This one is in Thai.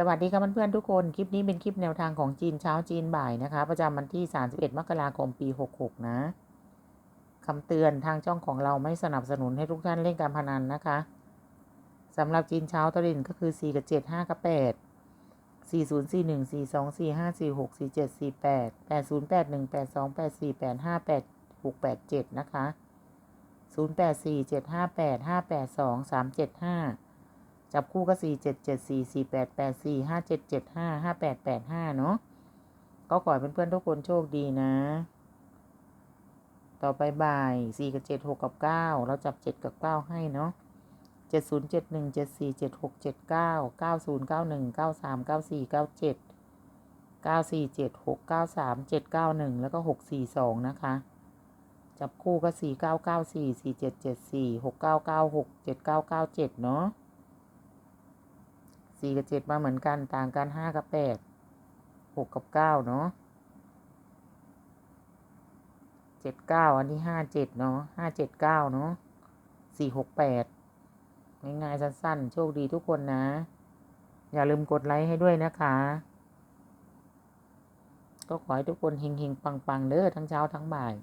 สวัสดีครับเพื่อนๆทุกคน คลิปนี้เป็นคลิปแนวทางของจีนเช้าจีนบ่ายนะคะ ประจำวันที่ 31 มกราคมปี 66 นะคำเตือนทางช่องของเราไม่สนับสนุนให้ทุกท่านเล่นการพนันนะคะสำหรับจีนเช้าตรินก็คือ 4 กับ 7 5 กับ 8 4 0 4 1 4 2 4 5 4 6 4 7 4 8 8 0 8 1 8 2 8 4 8 5 8 6 8 7 นะคะ 0 8 4 7 5 8 5 8 2 3 7 5 จับคู่ก็สี่เจ็ดเจ็ดสี่สี่แปดแปดสี่ห้าเจ็ดเจ็ดห้าห้าแปดแปดห้าเนาะก็ขอให้เพื่อนๆทุกคนโชคดีนะ ต่อไปบ่ายสี่กับเจ็ดหกกับเก้าเราจับเจ็ดกับเก้าให้เนาะเจ็ดศูนย์เจ็ดหนึ่งเจ็ดสี่เจ็ดหกเจ็ดเก้าเก้าศูนย์เก้าหนึ่งเก้าสามเก้าสี่เก้าเจ็ดเก้าสี่เจ็ดหกเก้าสามเจ็ดเก้าหนึ่งแล้วก็หกสี่สองนะคะ จับคู่ก็สี่เก้าเก้าสี่สี่เจ็ดเจ็ดสี่หกเก้าเก้าหกเจ็ดเก้าเก้าเจ็ดเนาะ สี่กับเจ็ดมาเหมือนกันต่างกันห้ากับแปดหกกับเก้าเนาะเจ็ดเก้าอันที่ห้าเจ็ดเนาะห้าเจ็ดเก้าเนาะสี่หกแปดง่ายๆสั้นๆ โชคดีทุกคนนะ อย่าลืมกดไลค์ให้ด้วยนะคะ ก็ขอให้ทุกคนเฮงๆ ปังๆเด้อทั้งเช้าทั้งบ่าย